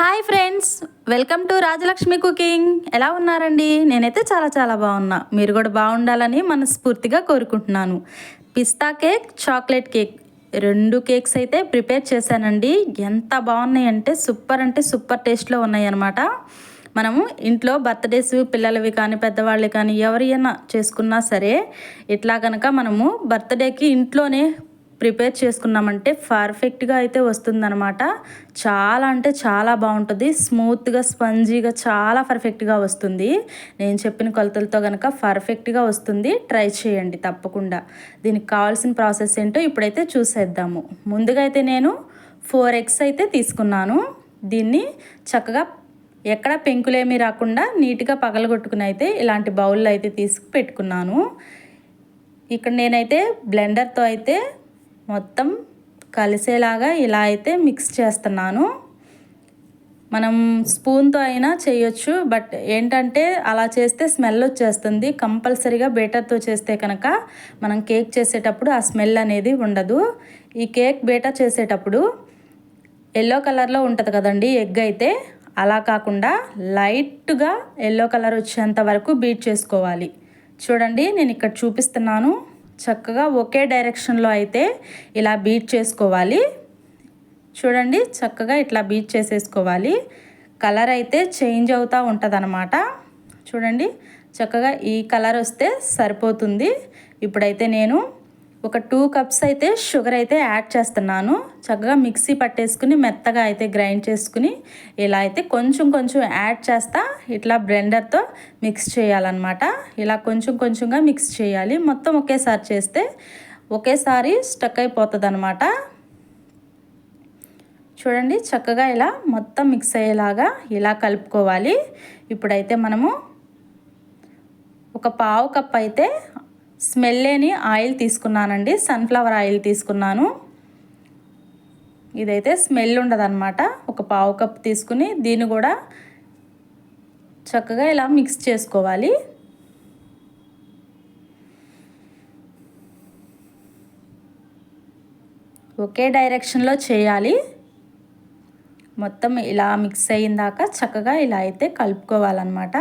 Hi friends welcome to Rajalakshmi cooking. ఎలా ఉన్నారండి? నేనైతే చాలా చాలా బాగున్నా. మీరు కూడా బాగుండాలని మనస్ఫూర్తిగా కోరుకుంటున్నాను. పిస్తా కేక్ చాక్లెట్ కేక్. రెండు కేక్స్ అయితే ప్రిపేర్ చేశానండి. ఎంత బాగున్నాయి అంటే సూపర్ అంటే సూపర్ టేస్ట్లో ఉన్నాయి అనమాట మనము ఇంట్లో బర్త్డేస్ పిల్లలవి కానీ పెద్దవాళ్ళు కానీ ఎవరైనా చేసుకున్నా సరే ఇట్లా కనుక మనము బర్త్డేకి ఇంట్లోనే ప్రిపేర్ చేసుకున్నామంటే పర్ఫెక్ట్గా అయితే వస్తుందన్నమాట. చాలా అంటే చాలా బాగుంటుంది. స్మూత్గా స్పంజీగా చాలా పర్ఫెక్ట్గా వస్తుంది. నేను చెప్పిన కొలతలతో కనుక పర్ఫెక్ట్గా వస్తుంది. ట్రై చేయండి తప్పకుండా. దీనికి కావాల్సిన ప్రాసెస్ ఏంటో ఇప్పుడైతే చూసేద్దాము. ముందుగా అయితే నేను ఫోర్ ఎగ్స్ అయితే తీసుకున్నాను. దీన్ని చక్కగా ఎక్కడ పెంకులేమీ రాకుండా నీట్గా పగలగొట్టుకుని అయితే ఇలాంటి బౌల్లో అయితే తీసుకు పెట్టుకున్నాను. ఇక్కడ నేనైతే బ్లెండర్తో అయితే మొత్తం కలిసేలాగా ఇలా అయితే మిక్స్ చేస్తున్నాను. మనం స్పూన్తో అయినా చేయొచ్చు బట్ ఏంటంటే అలా చేస్తే స్మెల్ వచ్చేస్తుంది. కంపల్సరీగా బేటర్తో చేస్తే కనుక మనం కేక్ చేసేటప్పుడు ఆ స్మెల్ అనేది ఉండదు. ఈ కేక్ బేటర్ చేసేటప్పుడు ఎల్లో కలర్లో ఉంటుంది కదండి ఎగ్ అయితే అలా కాకుండా లైట్గా ఎల్లో కలర్ వచ్చేంత వరకు బీట్ చేసుకోవాలి. చూడండి నేను ఇక్కడ చూపిస్తున్నాను. చక్కగా ఒకే డైరెక్షన్లో అయితే ఇలా బీట్ చేసుకోవాలి. చూడండి చక్కగా ఇట్లా బీట్ చేసేసుకోవాలి. కలర్ అయితే చేంజ్ అవుతూ ఉంటుంది చూడండి చక్కగా ఈ కలర్ వస్తే సరిపోతుంది. ఇప్పుడైతే నేను ఒక టూ కప్స్ అయితే షుగర్ అయితే యాడ్ చేస్తున్నాను. చక్కగా మిక్సీ పట్టేసుకుని మెత్తగా అయితే గ్రైండ్ చేసుకుని ఇలా అయితే కొంచెం కొంచెం యాడ్ చేస్తా. ఇట్లా బ్లెండర్తో మిక్స్ చేయాలన్నమాట. ఇలా కొంచెం కొంచెంగా మిక్స్ చేయాలి. మొత్తం ఒకేసారి చేస్తే ఒకేసారి స్టక్ అయిపోతుంది అనమాట చూడండి చక్కగా ఇలా మొత్తం మిక్స్ అయ్యేలాగా ఇలా కలుపుకోవాలి. ఇప్పుడైతే మనము ఒక పావు కప్ అయితే స్మెల్ లేని ఆయిల్ తీసుకున్నానండి. సన్ఫ్లవర్ ఆయిల్ తీసుకున్నాను. ఇదైతే స్మెల్ ఉండదన్నమాట. ఒక పావు కప్ తీసుకుని దీన్ని కూడా చక్కగా ఇలా మిక్స్ చేసుకోవాలి. ఒకే డైరెక్షన్లో చేయాలి. మొత్తం ఇలా మిక్స్ అయ్యిందాక చక్కగా ఇలా అయితే కలుపుకోవాలన్నమాట.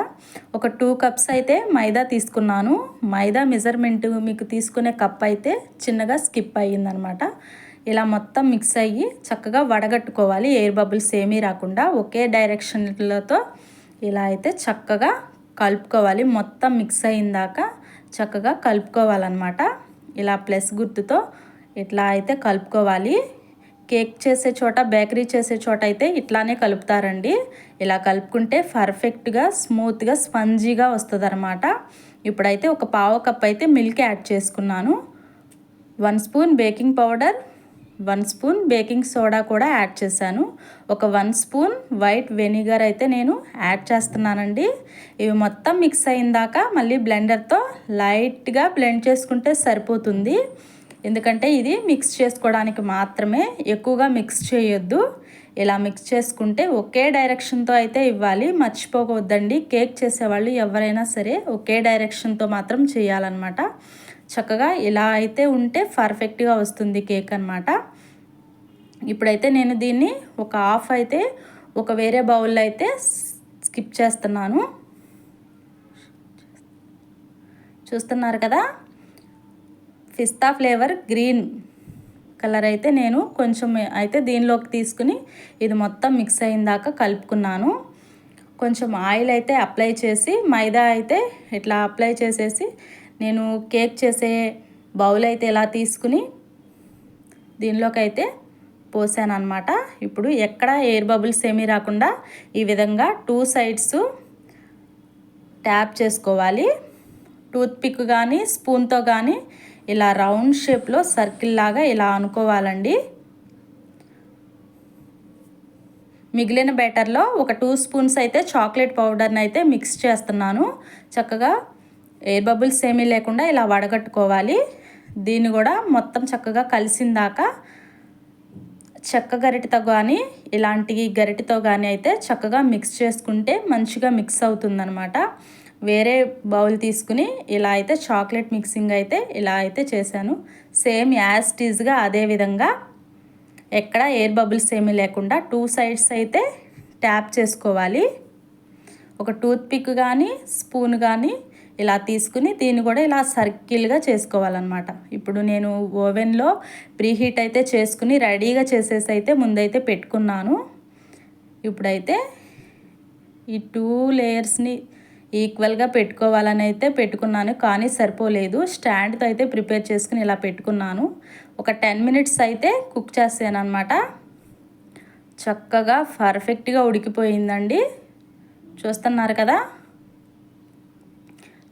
ఒక టూ కప్స్ అయితే మైదా తీసుకున్నాను. మైదా మెజర్మెంట్ మీకు తీసుకునే కప్ అయితే చిన్నగా స్కిప్ అయ్యిందనమాట ఇలా మొత్తం మిక్స్ అయ్యి చక్కగా వడగట్టుకోవాలి. ఎయిర్ బబుల్స్ ఏమీ రాకుండా ఒకే డైరెక్షన్లతో ఇలా అయితే చక్కగా కలుపుకోవాలి. మొత్తం మిక్స్ అయిందాక చక్కగా కలుపుకోవాలన్నమాట. ఇలా ప్లస్ గుర్తుతో ఇట్లా అయితే కలుపుకోవాలి. కేక్ చేసే చోట బేకరీ చేసే చోట అయితే ఇట్లానే కలుపుతారండి. ఇలా కలుపుకుంటే పర్ఫెక్ట్గా స్మూత్గా స్పంజీగా వస్తుంది అనమాట ఇప్పుడైతే ఒక పావు కప్ అయితే మిల్క్ యాడ్ చేసుకున్నాను. One spoon baking powder one spoon baking soda కూడా యాడ్ చేశాను. ఒక వన్ స్పూన్ వైట్ వెనిగర్ అయితే నేను యాడ్ చేస్తున్నానండి. ఇవి మొత్తం మిక్స్ అయిందాక మళ్ళీ బ్లెండర్తో లైట్గా బ్లెండ్ చేసుకుంటే సరిపోతుంది. ఎందుకంటే ఇది మిక్స్ చేసుకోవడానికి మాత్రమే ఎక్కువగా మిక్స్ చేయొద్దు. ఇలా మిక్స్ చేసుకుంటే ఒకే డైరెక్షన్తో అయితే ఇవ్వాలి. మర్చిపోవద్దండి. కేక్ చేసేవాళ్ళు ఎవరైనా సరే ఒకే డైరెక్షన్తో మాత్రం చేయాలన్నమాట. చక్కగా ఇలా అయితే ఉంటే పర్ఫెక్ట్గా వస్తుంది కేక్ అనమాట ఇప్పుడైతే నేను దీన్ని ఒక హాఫ్ అయితే ఒక వేరే బౌల్లో అయితే స్కిప్ చేస్తున్నాను. చూస్తున్నారు కదా? పిస్తా ఫ్లేవర్ గ్రీన్ కలర్ అయితే నేను కొంచెం అయితే దీనిలోకి తీసుకుని ఇది మొత్తం మిక్స్ అయిన దాకా కలుపుకున్నాను. కొంచెం ఆయిల్ అయితే అప్లై చేసి మైదా అయితే ఇట్లా అప్లై చేసేసి నేను కేక్ చేసే బౌల్ అయితే ఇలా తీసుకుని దీనిలోకి అయితే పోసాను అనమాట ఇప్పుడు ఎక్కడ ఎయిర్ బబుల్స్ ఏమీ రాకుండా ఈ విధంగా టూ సైడ్స్ ట్యాప్ చేసుకోవాలి. టూత్పిక్ కానీ స్పూన్తో కానీ ఇలా రౌండ్ షేప్లో సర్కిల్ లాగా ఇలా అనుకోవాలండి. మిగిలిన బ్యాటర్లో ఒక టూ స్పూన్స్ అయితే చాక్లెట్ పౌడర్ని అయితే మిక్స్ చేస్తున్నాను. చక్కగా ఎయిర్ బబుల్స్ ఏమీ లేకుండా ఇలా వడగట్టుకోవాలి. దీన్ని కూడా మొత్తం చక్కగా కలిసిందాక చెక్క గరిటతో కానీ ఇలాంటి గరిటతో కానీ అయితే చక్కగా మిక్స్ చేసుకుంటే మంచిగా మిక్స్ అవుతుందనమాట వేరే బౌల్ తీసుకుని ఇలా అయితే చాక్లెట్ మిక్సింగ్ అయితే ఇలా అయితే చేశాను. సేమ్ యాజ్ టీజ్గా అదే విధంగా ఎక్కడ ఎయిర్ బబుల్స్ ఏమీ లేకుండా టూ సైడ్స్ అయితే ట్యాప్ చేసుకోవాలి. ఒక టూత్ పిక్ కానీ స్పూన్ కానీ ఇలా తీసుకుని దీన్ని కూడా ఇలా సర్కిల్గా చేసుకోవాలన్నమాట. ఇప్పుడు నేను ఓవెన్లో ప్రీహీట్ అయితే చేసుకుని రెడీగా చేసేసి అయితే ముందైతే పెట్టుకున్నాను. ఇప్పుడైతే ఈ టూ లేయర్స్ని ఈక్వల్గా పెట్టుకోవాలని అయితే పెట్టుకున్నాను కానీ సరిపోలేదు. స్టాండ్తో అయితే ప్రిపేర్ చేసుకుని ఇలా పెట్టుకున్నాను. ఒక టెన్ మినిట్స్ అయితే కుక్ చేసాను అనమాట చక్కగా పర్ఫెక్ట్గా ఉడికిపోయిందండి. చూస్తున్నారు కదా?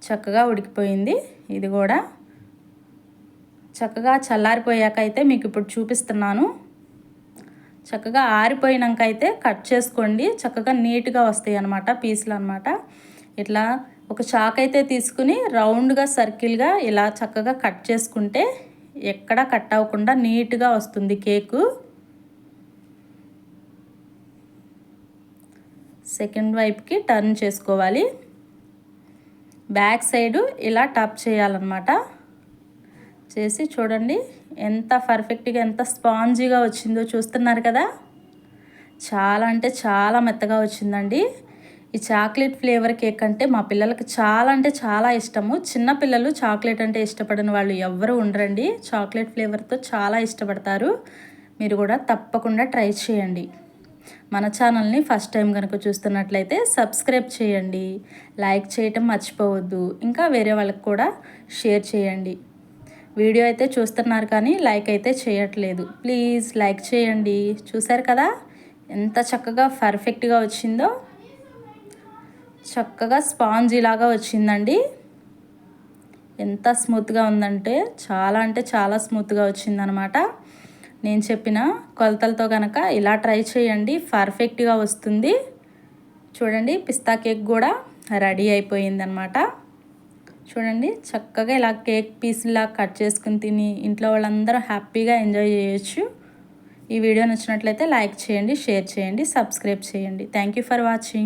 చక్కగా ఉడికిపోయింది. ఇది కూడా చక్కగా చల్లారిపోయాక అయితే మీకు ఇప్పుడు చూపిస్తున్నాను. చక్కగా ఆరిపోయినాక అయితే కట్ చేసుకోండి. చక్కగా నీట్గా వస్తాయి అనమాట పీసులు అనమాట ఇట్లా ఒక చాక్ అయితే తీసుకుని రౌండ్గా సర్కిల్గా ఇలా చక్కగా కట్ చేసుకుంటే ఎక్కడ కట్ అవ్వకుండా నీట్గా వస్తుంది కేకు. సెకండ్ వైపుకి టర్న్ చేసుకోవాలి. బ్యాక్ సైడు ఇలా టప్ చేయాలన్నమాట. చేసి చూడండి ఎంత పర్ఫెక్ట్గా ఎంత స్పాంజీగా వచ్చిందో చూస్తున్నారు కదా? చాలా అంటే చాలా మెత్తగా వచ్చిందండి. ఈ చాక్లెట్ ఫ్లేవర్ కేక్ అంటే మా పిల్లలకి చాలా అంటే చాలా ఇష్టము. చిన్న పిల్లలు చాక్లెట్ అంటే ఇష్టపడిన వాళ్ళు ఎవ్వరు ఉండరండి. చాక్లెట్ ఫ్లేవర్తో చాలా ఇష్టపడతారు. మీరు కూడా తప్పకుండా ట్రై చేయండి. మన ఛానల్ని ఫస్ట్ టైం కనుక చూస్తున్నట్లయితే సబ్స్క్రైబ్ చేయండి. లైక్ చేయటం మర్చిపోవద్దు. ఇంకా వేరే వాళ్ళకి కూడా షేర్ చేయండి. వీడియో అయితే చూస్తున్నారు కానీ లైక్ అయితే చేయట్లేదు. ప్లీజ్ లైక్ చేయండి. చూసారు కదా? ఎంత చక్కగా పర్ఫెక్ట్గా వచ్చిందో. చక్కగా స్పాంజీ లాగా వచ్చిందండి. ఎంత స్మూత్గా ఉందంటే చాలా అంటే చాలా స్మూత్గా వచ్చిందనమాట. నేను చెప్పిన కొలతలతో కనుక ఇలా ట్రై చేయండి పర్ఫెక్ట్గా వస్తుంది. చూడండి పిస్తా కేక్ కూడా రెడీ అయిపోయిందనమాట. చూడండి చక్కగా ఇలా కేక్ పీస్లా కట్ చేసుకుని తిని ఇంట్లో వాళ్ళందరూ హ్యాపీగా ఎంజాయ్ చేయొచ్చు. ఈ వీడియో నచ్చినట్లయితే లైక్ చేయండి షేర్ చేయండి సబ్స్క్రైబ్ చేయండి. Thank you for watching.